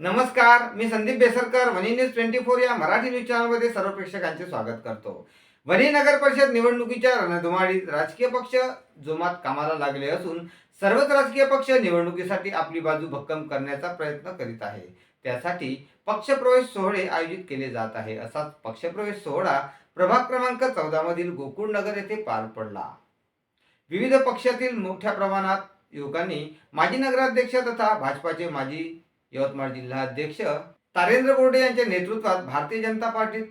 नमस्कार मी Sandeep Besarkar Wani news twenty four या Marathi news चॅनलमध्ये सर्व प्रेक्षकांचे स्वागत करतो. वनी नगर परिषद निवडणुकीच्या रणधुमाळीत राजकीय पक्ष जोमात कामाला लागले असून सर्वच राजकीय पक्ष निवडणुकीसाठी आपली बाजू भक्कम करण्याचा प्रयत्न करीत आहे. त्यासाठी पक्षप्रवेश सोहळे आयोजित केले जात आहे. असाच पक्षप्रवेश सोहळा प्रभाग क्रमांक चौदा मधील गोकुळ नगर येथे पार पडला. विविध पक्षातील मोठ्या प्रमाणात युवकांनी माजी नगराध्यक्ष तथा भाजपाचे माजी यवतमाळ जिल्हा अध्यक्ष तारेंद्र बोर्डे यांच्या नेतृत्वात भारतीय जनता पार्टीत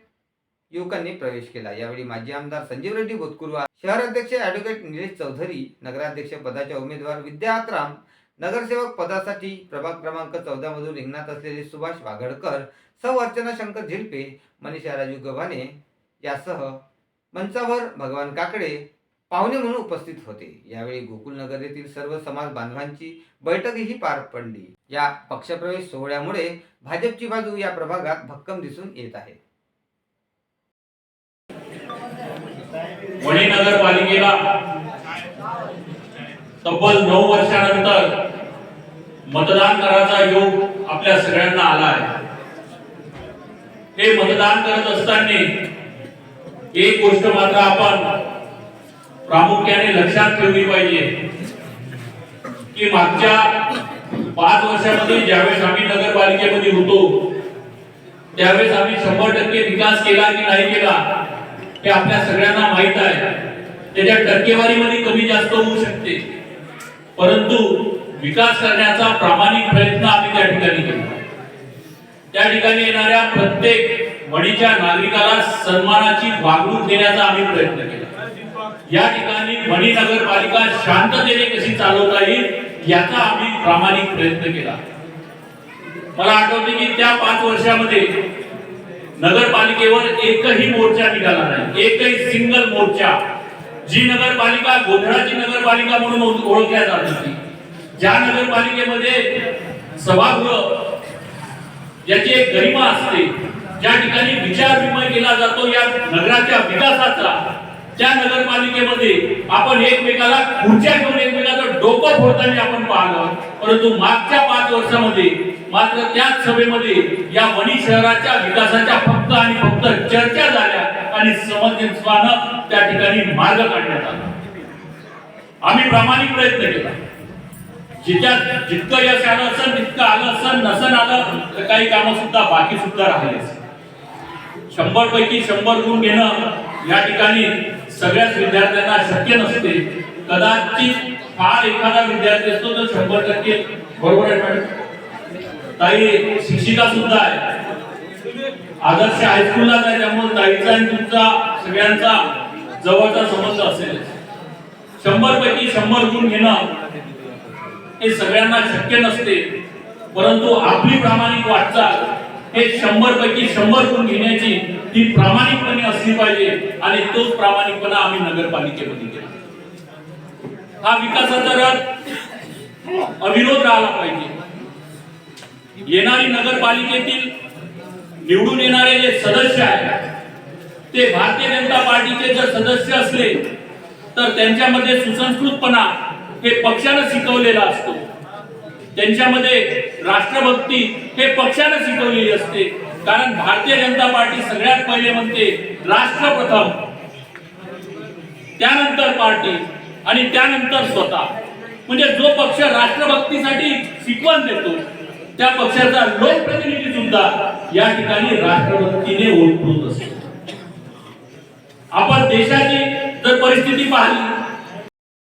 युवकांनी प्रवेश केला. यावेळी माजी आमदार संजीव रेड्डी बोतकुरवा शहर अध्यक्ष ॲडव्होकेट निलेश चौधरी नगराध्यक्ष पदाच्या उमेदवार विद्या आत्राम नगरसेवक पदासाठी प्रभाग क्रमांक चौदा मधून रिंगणात असलेले सुभाष वाघडकर सौ अर्चना शंकर झिरपे मनीषा राजू गव्हाणे यासह मंचावर भगवान काकडे पाहुणे म्हणून उपस्थित होते. यावेळी गोकुलनगर येथील सर्व समाज बांधवांची बैठकही पार पडली. या पक्षप्रवेश सोहळ्यामुळे भाजपची बाजू या प्रभागात भक्कम दिसून येत आहे. वणी नगरपालिकेला तब्बल नऊ वर्षानंतर मतदान करायचा योग आपल्या सगळ्यांना आला आहे. हे मतदान करत असताना एक गोष्ट मात्र आपण प्रामुख्याने लक्षात ठेवली पाहिजे की मागच्या पाच वर्षामध्ये ज्यावेळेस आम्ही नगरपालिकेमध्ये होतो त्यावेळेस आम्ही शंभर टक्के विकास केला की नाही केला हे आपल्या सगळ्यांना माहीत आहे. त्याच्या टक्केवारीमध्ये कमी जास्त होऊ शकते. परंतु विकास करण्याचा प्रामाणिक प्रयत्न आम्ही त्या ठिकाणी केला. त्या ठिकाणी येणाऱ्या प्रत्येक वणीच्या नागरिकाला सन्मानाची वागणूक देण्याचा आम्ही प्रयत्न केला. या ठिकाणी वणी नगरपालिका शांततेने कशी चालवता येईल याचा आम्ही प्रामाणिक प्रयत्न केला. मला आठवते की त्या पाच वर्षामध्ये नगरपालिकेवर एकही मोर्चा निघाला नाही. एकही सिंगल मोर्चा. जी नगरपालिका गोंधळाची नगरपालिका म्हणून ओळखल्या जात होती. ज्या नगरपालिकेमध्ये सभागृह याची एक गरिमा असते ज्या ठिकाणी विचार विमय केला जातो या नगराच्या विकासाचा त्या नगरपालिकेमध्ये आपण एकमेकाला खुर्च्या घेऊन एकमेकाचं डोकं फोडताना आपण पाहलं परंतु मागच्या पाच वर्षामध्ये मात्र त्याच सभेमध्ये या वणी शहराच्या विकासाच्या फक्त आणि फक्त चर्चा झाल्या आणि समंजसपणानं त्या ठिकाणी मार्ग काढण्यात आला. आम्ही प्रामाणिक प्रयत्न केला. जिच्यात जितकं यश आलं असेल तितकं आलं असेल नसन आलं तर काही कामं सुद्धा बाकी सुद्धा राहिले शंभर पैकी शंभर गुण घेणं या ठिकाणी सगळ्याच विद्यार्थ्यांना शक्य नसते कदाचित फार एखादा विद्यार्थी असतो तर शंभर टक्के बरोबर आहे मॅडम. ताई शिक्षिका सुद्धा आहे. आदर्श हायस्कूलला आहे त्यामुळे ताईचा आणि तुमचा सगळ्यांचा जवळचा संबंध असेल. शंभर पैकी शंभर गुण घेणं हे सगळ्यांना शक्य नसते परंतु आपली प्रामाणिक वाटचाल हे शंभर पैकी शंभर गुण घेण्याची ती प्रामाणिकपणे असली पाहिजे आणि तोच प्रामाणिकपणा आम्ही नगरपालिकेमध्ये केला. हा विकासाचा रथ अविरोध राहिला पाहिजे. येणारी नगरपालिकेतील निवडून येणारे जे सदस्य आहेत ते भारतीय जनता पार्टीचे जर सदस्य असले तर त्यांच्यामध्ये सुसंस्कृतपणा हे पक्षानं शिकवलेला असतो. त्यांच्यामध्ये राष्ट्रभक्ती हे पक्षानं शिकवलेली असते. कारण भारतीय जनता पार्टी सगळ्यात पहिले म्हणते राष्ट्र प्रथम त्यानंतर पार्टी आणि त्यानंतर स्वतः. म्हणजे जो पक्ष राष्ट्रभक्तीसाठी शिकवण देतो त्या पक्षाचा लोकप्रतिनिधी सुद्धा या ठिकाणी राष्ट्रभक्तीने ओळखत असतो. आपण देशाची जर परिस्थिती पाहिली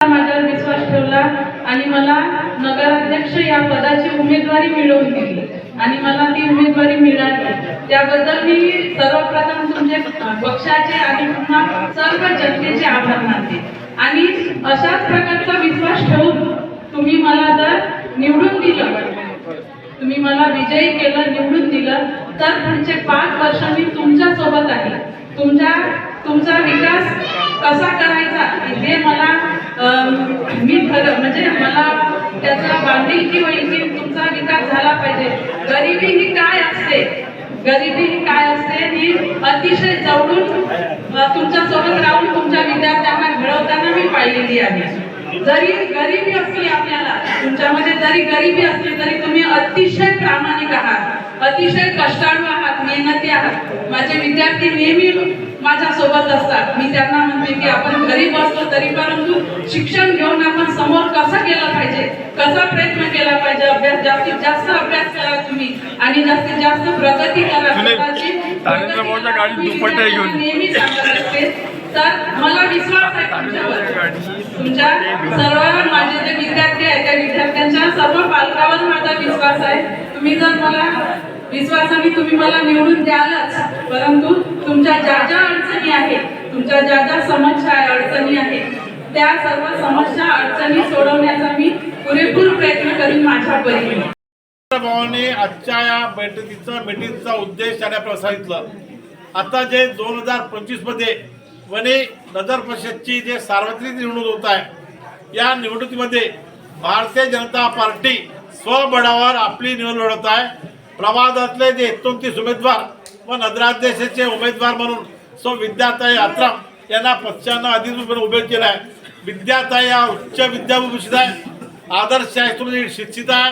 माझ्यावर विश्वास ठेवला आणि मला नगराध्यक्ष या पदाची उमेदवारी मिळवून दिली. आणि मला ती उमेदवारी मिळाली. त्याबद्दल मी सर्वप्रथम तुमचे पक्षाचे आणि पुन्हा सर्व जनतेचे आभार मानते. आणि अशाच प्रकारचा विश्वास ठेवून तुम्ही मला जर निवडून दिलं तुम्ही मला विजयी केलं निवडून दिलं तर पुढचे पाच वर्ष मी तुमच्यासोबत आहे. तुमच्या तुमचा विकास कसा करायचा हे मला मी ठर म्हणजे मला त्याचा बांधिलकी होईल की तुमचा विकास झाला पाहिजे. गरिबी ही काय असते? गरिबी ही काय असते ही अतिशय जवळून तुमच्यासोबत राहून तुमच्या विद्यार्थ्यांना घडवताना मी पाहिलेली आहे. जरी गरिबी असली आपल्याला तुमच्यामध्ये जरी गरिबी असली तरी तुम्ही अतिशय प्रामाणिक आहात. अतिशय कष्टाळू आहात मेहनती आहात. माझे विद्यार्थी नेहमी माझ्या सोबत असतात. मी त्यांना म्हणते की आपण घरी बसलो तरी परंतु शिक्षण घेऊन आपण समोर कसं केलं पाहिजे? कसा प्रयत्न केला पाहिजे? अभ्यास जास्तीत जास्त अभ्यास करा तुम्ही. आणि जास्तीत जास्त प्रगती करा. नेहमी सांगत असते. तर मला विश्वास आहे तुमच्यावर. तुमच्या सर्व माझे जे विद्यार्थी आहेत त्या विद्यार्थ्यांच्या सर्व पालकावर माझा विश्वास आहे. तुम्ही जर मला विश्वासाने तुम्ही मला निवडून द्यालच परंतु तुमच्या ज्या ज्या अडचणी आहेत तुमच्या ज्या ज्या समस्या अडचणी आहेत त्या सर्व समस्या अडचणी सोडवण्याचा मी पुरेपूर प्रयत्न करीन माझ्या परीने. भावाने आजच्या या बैठकीचा मिटिंगचा उद्देश त्याने सांगितलं. आता जे दोन हजार पंचवीसमध्ये वने नगर परिषदची जे सार्वत्रिक निवडणूक होत आहे या निवडणुकीमध्ये भारतीय जनता पार्टी स्वबळावर आपली निवड लढवत आहे. प्रवादातले जे एकोणतीस उमेदवार व नगराध्यक्षाचे उमेदवार म्हणून सो विद्याताई आत्राम यांना पक्षानं अधिकृतपणे उभे केलं आहे. विद्याताई या उच्च विद्याभूषित आहे. आदर्श शास्त्री शिक्षित आहे.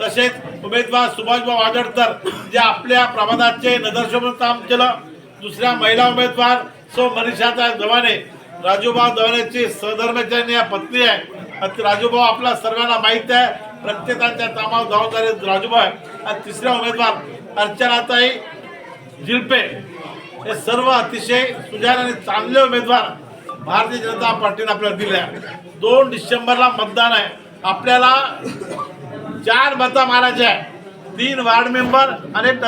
तसेच उमेदवार सुभाषबाब आजडकर जे आपल्या प्रमादाचे नगरसेवक काम केलं. दुसऱ्या महिला उमेदवार सो मनीषाता दवाने राजूभाऊ दवानेची सहधर्मचारी या पत्नी आहे. राजूभाऊ आपल्या सर्वांना माहीत आहे. प्रत्येकाच्या कामावर जबाबदारी राजूभाऊ आणि तिसऱ्या उमेदवार अर्चनाताई जिल्पे हे सर्व अतिशय सुजाण आणि चांगले उमेदवार भारतीय जनता पार्टीने आपल्याला दिले आहे. दोन डिसेंबरला मतदान आहे. आपल्याला चार मतं मारायचे आहे. तीन वार्ड मेंबर आणि एक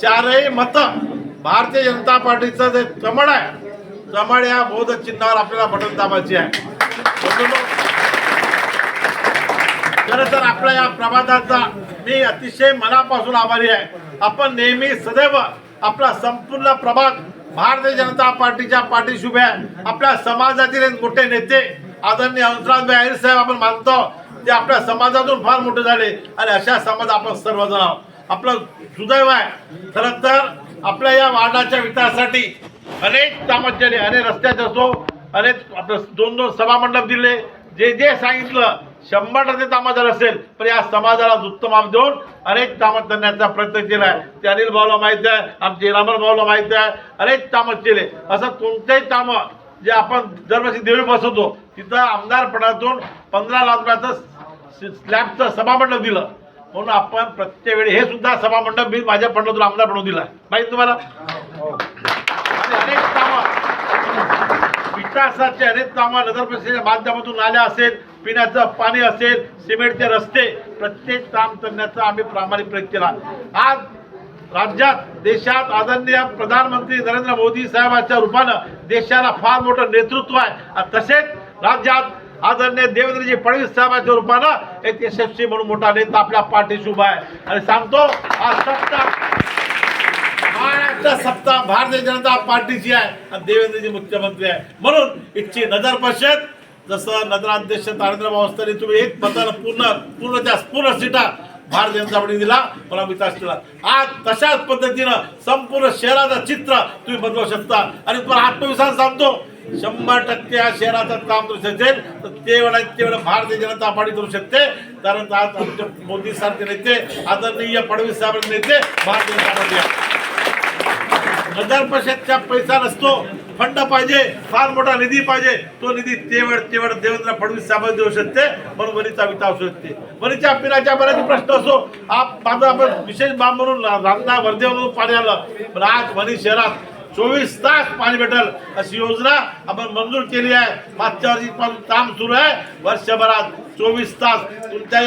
चारही मतं भारतीय जनता पार्टीचं जे कमळ आहे कमळ या बौद्ध चिन्हावर आपल्याला बटन दाबायची आहे. खरं तर आपल्या या प्रवादाचा मी अतिशय मनापासून आभारी आहे. आपण नेहमी सदैव आपला संपूर्ण प्रभाग भारतीय जनता पार्टीच्या पाठीशी उभे आपल्या समाजातील एक मोठे नेते आदरणीय हंसराजभाई अहिर साहेब आपण मानतो ते आपल्या समाजातून फार मोठे झाले आणि अशा समाज आपण सर्वजण आहोत. आपलं सुदैव आहे. खरं तर आपल्या या वार्डाच्या विकासासाठी अनेक कामं केले अनेक रस्त्यात असो अनेक आपलं दोन दोन सभामंडप दिले. जे जे सांगितलं शंभर टक्के कामं झालं असेल पण या समाजाला उत्तम माप देऊन अनेक कामं करण्याचा प्रयत्न केला आहे. ते अनिल भाऊला माहीत आहे आमचे रामन भाऊला माहीत आहे अनेक कामं केले. असं कोणतेही कामं जे आपण दरवर्षी देवी बसवतो तिथं आमदारपणातून पंधरा लाख रुपयाचं स्लॅबचं सभामंडप दिलं. म्हणून आपण प्रत्येक वेळी हे सुद्धा सभामंडप मी माझ्या फंडातून आमदार बनवून दिला माहिती तुम्हाला? अनेक कामं. विकासाचे अनेक कामं नगर परिषदेच्या माध्यमातून आल्या असेल. पिण्याचं पाणी असेल सिमेंटचे रस्ते प्रत्येक काम करण्याचा आम्ही प्रामाणिक प्रयत्न केला. आज राज्यात देशात आदरणीय प्रधानमंत्री नरेंद्र मोदी साहेबांच्या रूपानं देशाला फार मोठं नेतृत्व आहे. तसेच राज्यात आदरणीय देवेंद्रजी फडणवीस साहेबांच्या रूपानं एक यशस्वी म्हणून मोठा नेता आपल्या पाठीशी उभा आहे. आणि सांगतो आज सत्ता महाराष्ट्र सत्ता भारतीय जनता पार्टीची आहे आणि देवेंद्रजी मुख्यमंत्री आहे. म्हणून इथची नगर परिषद जसं नगराध्यक्ष तारेंद्र भाऊ तुम्ही एक मतानं पूर्ण पूर्ण त्या पूर्ण सीटा भारतीय जनता पार्टी दिला मला विकास केला आज तशाच पद्धतीनं संपूर्ण शहराचं चित्र तुम्ही बदलू शकता. आणि तुम्हाला आत्मविश्वास सांगतो शंभर टक्के या शहराचं काम करू शकेल तर तेवढं तेवढं भारतीय जनता पार्टी करू शकते. कारण आज आमचे मोदी सारखे नेते आदरणीय फडणवीस साहेब नेते भारतीय जनता पार्टी नगर परिषदचा पैसा नसतो. फंड पाहिजे फार मोठा निधी पाहिजे तो निधी तेवढ तेवढ देवेंद्र फडणवीस साहेब देऊ शकते म्हणून वनीचा विकास होऊ शकते वनीच्या पिण्याच्या बऱ्याच प्रश्न असो आप माझा आपण विशेष बाब म्हणून रांधा वर्धेवरून पाणी आलं. पण आज वनी शहरात चोवीस तास पाणी भेटल अशी योजना आपण मंजूर केली आहे. मागच्या वर्षी काम सुरू आहे. वर्षभरात चोवीस तास तुमच्या या